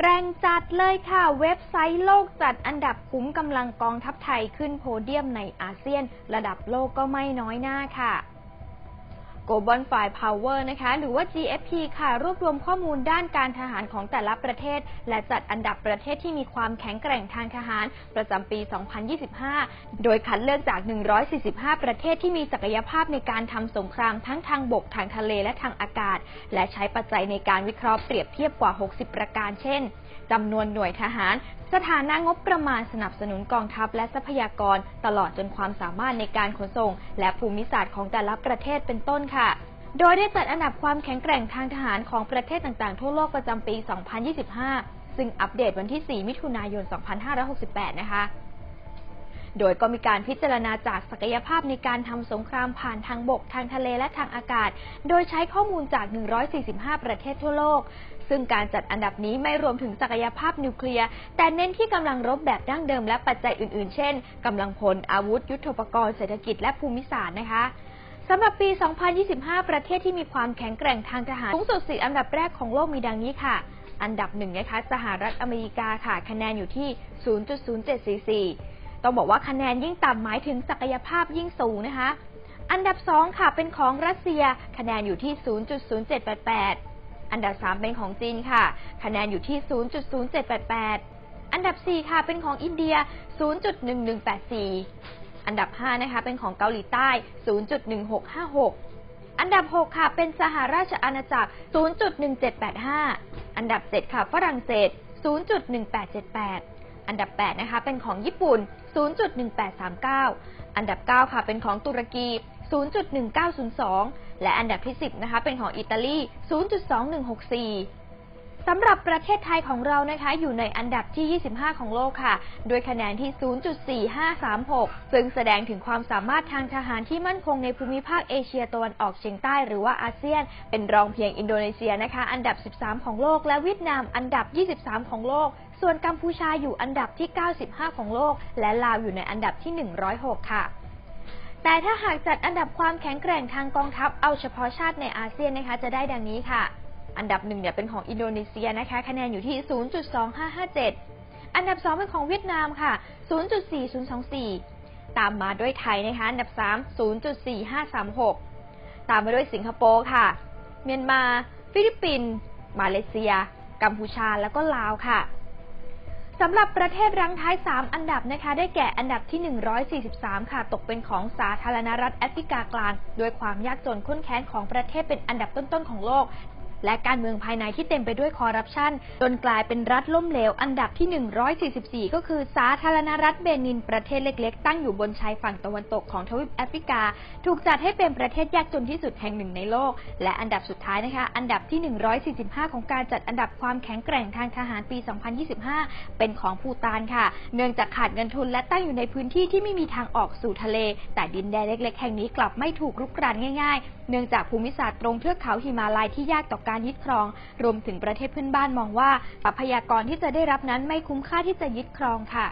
แกร่งจัดเลยค่ะ เว็บไซต์โลกจัดอันดับคุ้มกำลังกองทัพไทยขึ้นโพเดียมในอาเซียน ระดับโลกก็ไม่น้อยหน้าค่ะ Global Fire Power นะคะ หรือว่า GFP ค่ะ รวบรวมข้อมูลด้านการทหารของแต่ละประเทศ และจัดอันดับประเทศที่มีความแข็งแกร่งทางทหาร ประจำปี 2025 โดยคัดเลือกจาก 145 ประเทศที่มีศักยภาพในการทำสงครามทั้งทางบก ทางทะเล และทางอากาศ และใช้ปัจจัยในการวิเคราะห์เปรียบเทียบกว่า 60 ประการ เช่นจำนวนหน่วยทหาร สถานะงบประมาณสนับสนุนกองทัพและทรัพยากร ตลอดจนความสามารถในการขนส่ง และภูมิศาสตร์ของแต่ละประเทศเป็นต้นค่ะโดยได้จัดอันดับความแข็งแกร่งทางทหารของประเทศต่างๆ ทั่วโลกประจำปี 2025 ซึ่งอัปเดตวันที่ 4 มิถุนายน 2568 นะคะ โดยก็มีการพิจารณาจากศักยภาพในการทำสงครามผ่านทางบก ทางทะเลและทางอากาศ โดยใช้ข้อมูลจาก 145 ประเทศทั่วโลก ซึ่งการจัดอันดับนี้ไม่รวมถึงศักยภาพนิวเคลียร์ แต่เน้นที่กำลังรบแบบดั้งเดิมและปัจจัยอื่นๆ เช่นกำลังพล อาวุธ ยุทโธปกรณ์ เศรษฐกิจ และภูมิศาสตร์นะคะ สำหรับปี 2025 ประเทศที่มีความแข็งแกร่งทางทหารสูงสุด4อันดับแรกของโลกมีดังนี้ค่ะ อันดับหนึ่งนะคะสหรัฐอเมริกาค่ะ คะแนนอยู่ที่ 0.0744 ต้องบอกว่าคะแนนยิ่งต่ำหมายถึงศักยภาพยิ่งสูงนะคะ อันดับ 2 ค่ะเป็นของรัสเซีย คะแนนอยู่ที่ 0.0788 อันดับ 3 เป็นของจีนค่ะ คะแนนอยู่ที่ 0.0788 อันดับ 4 ค่ะเป็นของอินเดีย 0.1184 อันดับ 5 นะคะ เป็นของเกาหลีใต้ 0.1656 อันดับ 6 ค่ะ เป็นสหราชอาณาจักร 0.1785 อันดับ 7 ค่ะ ฝรั่งเศส 0.1878 อันดับ 8 นะคะ เป็นของญี่ปุ่น 0.1839 อันดับ 9 ค่ะ เป็นของตุรกี 0.1902 และอันดับที่ 10 นะคะ เป็นของอิตาลี 0.2164 สำหรับประเทศไทยของเรานะคะ อยู่ในอันดับที่ 25 ของโลกค่ะ ด้วยคะแนนที่ 0.4536 ซึ่งแสดงถึงความสามารถทางทหารที่มั่นคงในภูมิภาคเอเชียตะวันออกเฉียงใต้หรือว่าอาเซียน เป็นรองเพียงอินโดนีเซียนะคะ อันดับ 13 ของโลก และเวียดนามอันดับ 23 ของโลก ส่วนกัมพูชาอยู่อันดับที่ 95 ของโลก และลาวอยู่ในอันดับที่ 106 ค่ะแต่ถ้าหากจัดอันดับความแข็งแกร่งทางกองทัพเอาเฉพาะชาติในอาเซียนนะคะ จะได้ดังนี้ค่ะ อันดับหนึ่งเนี่ยเป็นของอินโดนีเซียนะคะ คะแนนอยู่ที่ 0.2557 อันดับ 2 เป็นของเวียดนามค่ะ 0.4024 ตามมาด้วยไทยนะคะ อันดับ 3 0.4536 ตามมาด้วยสิงคโปร์ค่ะ เมียนมา ฟิลิปปินส์มาเลเซีย กัมพูชา แล้วก็ลาวค่ะสำหรับประเทศรังท้าย 3 อันดับนะคะ ได้แก่อันดับที่ 143 ค่ะ ตกเป็นของสาธารณรัฐแอฟริกากลางด้วยความยากจนข้นแค้นของประเทศเป็นอันดับต้นๆของโลก และการเมืองภายในที่เต็มไปด้วยคอร์รัปชันจนกลายเป็นรัฐล่มเหลว อันดับที่ 144 ก็คือสาธารณรัฐเบนิน ประเทศเล็กๆ ตั้งอยู่บนชายฝั่งตะวันตกของทวีปแอฟริกา ถูกจัดให้เป็นประเทศยากจนที่สุดแห่งหนึ่งในโลก และอันดับสุดท้ายนะคะ อันดับที่ 145 ของการจัดอันดับความแข็งแกร่งทางทหารปี 2025 เป็นของภูตานค่ะ เนื่องจากขาดเงินทุนและตั้งอยู่ในพื้นที่ที่ไม่มีทางออกสู่ทะเล แต่ดินแดนเล็ก ๆ แห่งนี้กลับไม่ถูกรุกรานง่าย ๆ เนื่องจากภูมิศาสตร์ตรงเทือกเขาหิมาลัยที่ยากต่อการยึดครอง รวมถึงประเทศเพื่อนบ้านมองว่าทรัพยากรที่จะได้รับนั้นไม่คุ้มค่าที่จะยึดครองค่ะ